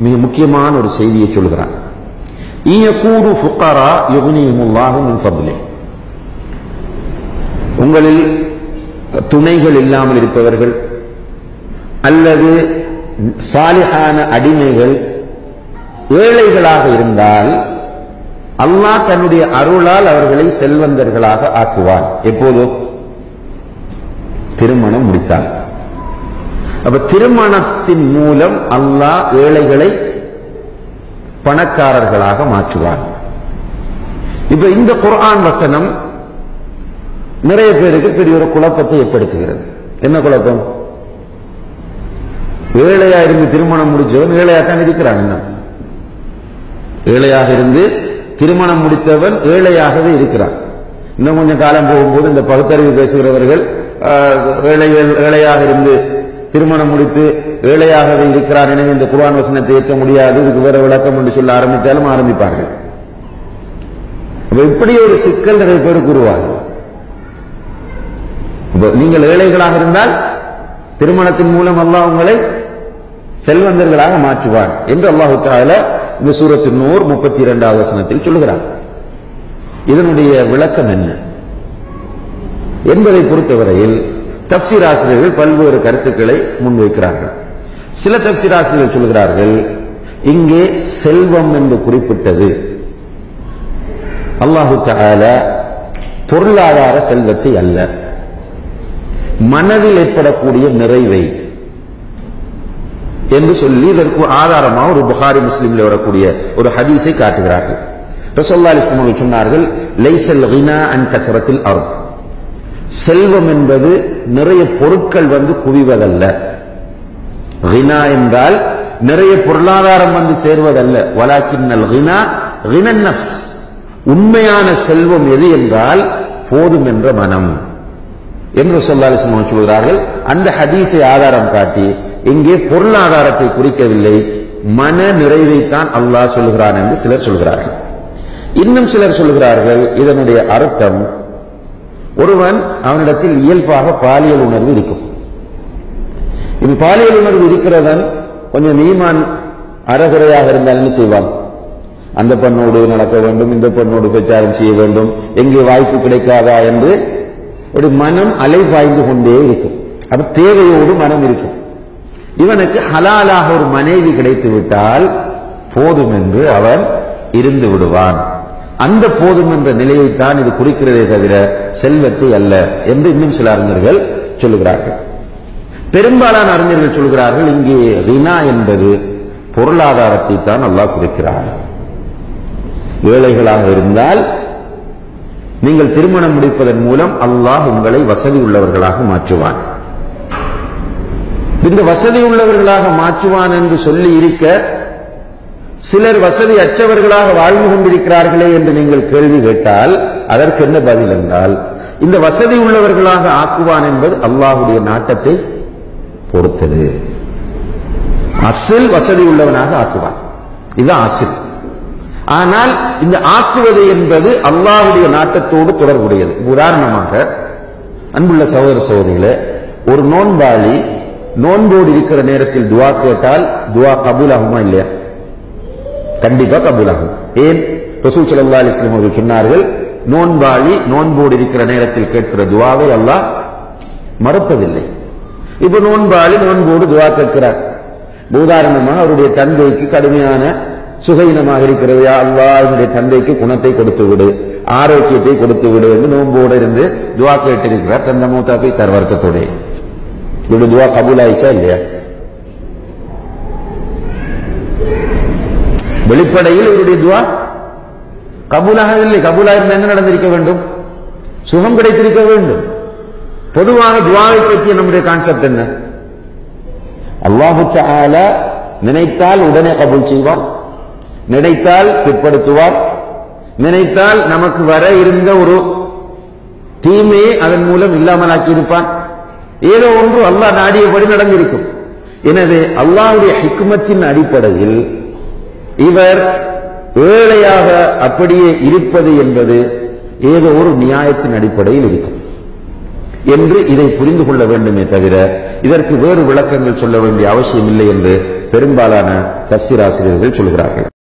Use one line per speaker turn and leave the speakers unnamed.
மிக முக்கியமான ஒரு செய்தியை சொல்கிறான். உங்களில் துணைகள் இல்லாமல் இருப்பவர்கள் அல்லது சாலிகான அடிமைகள் ஏழைகளாக இருந்தால் அல்லாஹ் தன்னுடைய அருளால் அவர்களை செல்வந்தர்களாக ஆக்குவார் எப்போதோ திருமணம் முடித்தான் அப்ப திருமணத்தின் மூலம் அல்லாஹ் ஏழைகளை பணக்காரர்களாக மாற்றுவான் இப்ப இந்த குர்ஆன் வசனம் நிறைய பேருக்கு பெரிய ஒரு குழப்பத்தை ஏற்படுத்துகிறது. என்ன குழப்பம்? ஏழையா இருந்து திருமணம் முடிச்சவன் ஏழையா தான் இருக்கிறான் இன்னும் ஏழையாக இருந்து திருமணம் முடித்தவன் ஏழையாகவே இருக்கிறான். இன்னும் கொஞ்சம் காலம் போகும்போது இந்த பகுத்தறிவு பேசுகிறவர்கள் ஆஹ், ஏழைகள் ஏழையாக இருந்து திருமணம் முடித்து ஏழையாகவே இருக்கிறார் எனவே இந்த குர்ஆன் வசனத்தை ஏற்க முடியாது. இதுக்கு வேற விளக்கம் என்று சொல்ல ஆரம்பித்தாலும் ஆரம்பிப்பார்கள். இப்படி ஒரு சிக்கல் நிறைய பேருக்கு உருவாகும் நீங்கள் ஏழைகளாக இருந்தால் திருமணத்தின் மூலம் அல்லாஹ் உங்களை செல்வந்தர்களாக மாற்றுவார் என்று அல்லாஹு இந்த சூரத்து நூறு முப்பத்தி இரண்டாவது வசனத்தில் சொல்லுகிறார் இதனுடைய விளக்கம் என்ன? என்பதை பொறுத்தவரையில் தப்சீர் ஆசிரியர்கள் பல்வேறு கருத்துக்களை முன்வைக்கிறார்கள். சில தப்சீர் ஆசிரியர்கள் சொல்கிறார்கள் இங்கே செல்வம் என்று குறிப்பிட்டது. அல்லாஹு தஆலா பொருளாதார செல்வத்தை அல்ல. மனதில் ஏற்படக்கூடிய நிறைவை என்று சொல்லி இதற்கு ஆதாரமாக ஒரு புகாரி முஸ்லிம்ல வரக்கூடிய ஒரு ஹதீஸை காட்டுகிறார்கள். ரசோல்லா சொன்னார்கள் லைசல் கினா அன் கசரத்தில் அர்த். செல்வம் என்பது நிறைய பொருட்கள் வந்து குவிவதல்ல. ஹினா என்றால் நிறைய பொருளாதாரம் வந்து சேர்வதல்ல. வலாக்கின்னல் கினா கினன் நஃப்ஸ். உண்மையான செல்வம் எது என்றால் போதும் என்ற மனம். என்று சொல்லாலிசம் சொல்கிறார்கள் அந்த ஹதீஸை ஆதாரம் காட்டி இங்கே பொருளாதாரத்தை குறிக்கவில்லை மன நிறைவைத்தான் அல்லாஹ் சொல்கிறான் என்று சிலர் சொல்கிறார்கள். இன்னும் சிலர் சொல்கிறார்கள் இதனுடைய அர்த்தம் ஒருவன் அவனிடத்தில் இயல்பாக பாலியல் உணர்வு இருக்கும். இப்ப பாலியல் உணர்வு இருக்கிறவன் கொஞ்சம் நீமான் அறகுறையாக இருந்தால் என்ன செய்வான்? அந்த பெண்ணோடு நடக்க வேண்டும் இந்த பெண்ணோடு பிரச்சாரம் செய்ய வேண்டும் எங்கே வாய்ப்பு கிடைக்காதா என்று ஒரு மனம் அலைபாய்ந்து கொண்டே இருக்கும். அது தேவையோடு மனம் இருக்கும். இவனுக்கு ஹலாலாக ஒரு மனைவி கிடைத்து விட்டால் போதும் என்று அவன் இருந்து விடுவான். அந்த போதும் என்ற நிலையைத்தான் இது குறிக்கிறதே தவிர செல்வத்தை அல்ல என்று இன்னும் சில அறிஞர்கள் சொல்லுகிறார்கள். பெரும்பாலான அறிஞர்கள் சொல்கிறார்கள் இங்கே ரினா என்பது பொருளாதாரத்தை தான் அல்லாஹ் குறிக்கிறார். ஏழைகளாக இருந்தால் நீங்கள் திருமணம் முடிப்பதன் மூலம் அல்லாஹ் உங்களை வசதி உள்ளவர்களாக மாற்றுவான். இந்த வசதி உள்ளவர்களாக மாற்றுவான் என்று சொல்லி இருக்க சிலர் வசதி அற்றவர்களாக வாழ்ந்து கொண்டிருக்கிறார்களே என்று நீங்கள் கேள்வி கேட்டால் அதற்கு என்ன பதில் என்றால் இந்த வசதி உள்ளவர்களாக ஆக்குவான் என்பது அல்லாஹுடைய நாட்டத்தை பொறுத்தது. அசில் வசதி உள்ளவனாக ஆக்குவான். இதுதான் அசில். ஆனால் இந்த ஆக்குவது என்பது அல்லாஹுடைய நாட்டத்தோடு தொடர்புடையது. உதாரணமாக அன்புள்ள சகோதர சகோதரிகளே ஒரு நோன்பாளி நோன்போடு இருக்கிற நேரத்தில் துவா கேட்டால் துவா கபூல் ஆகுமா இல்லையா? கண்டிப்பா கபூலாகும். ஏன்? ரசூல் சல்லா அலைஹி வஸல்லம் அவர்கள் சொன்னார்கள் நோன்பாளி நோன்போடு இருக்கிற நேரத்தில் கேட்கிற துவாவை அல்லாஹ் மறுப்பதில்லை. இப்ப நோன்பாளி நோன்போடு துவா கேட்கிறார். உதாரணமாக அவருடைய தந்தைக்கு கடுமையான சுகையினமாக இருக்கிறது. அல்லா அல்லாஹ் என்னுடைய தந்தைக்கு குணத்தை கொடுத்து விடு ஆரோக்கியத்தை கொடுத்து விடு என்று நோன்போடு இருந்து துவா கேட்டிருக்கிறார் தந்த மூத்தா போய் தர் இவருடைய துவா கபூல் ஆயிடுச்சா இல்லையா? வெளிப்படையில் இவருடைய துவா கபூலாகவில்லை. கபூலாக இருந்தால் என்ன நடந்திருக்க வேண்டும்? சுகம் கிடைத்திருக்க வேண்டும். பொதுவாக துவாவை பற்றிய நம்முடைய கான்செப்ட் என்ன? அல்லாஹு நினைத்தால் உடனே கபூல் செய்வார் நினைத்தால் பிற்படுத்துவார் நினைத்தால் நமக்கு வர இருந்த ஒரு தீமையை அதன் மூலம் இல்லாமல் ஆக்கியிருப்பான் ஏதோ ஒன்று அல்லாஹ் நாடியபடி நடந்திருக்கும். எனவே அல்லாஹ்வுடைய ஹிக்குமத்தின் அடிப்படையில் இவர் ஏழையாக அப்படியே இருப்பது என்பது ஏதோ ஒரு நியாயத்தின் அடிப்படையில் இருக்கும் என்று இதை புரிந்து கொள்ள வேண்டுமே தவிர இதற்கு வேறு விளக்கங்கள் சொல்ல வேண்டிய அவசியம் இல்லை என்று பெரும்பாலான தப்சீராசிரியர்கள் சொல்கிறார்கள்.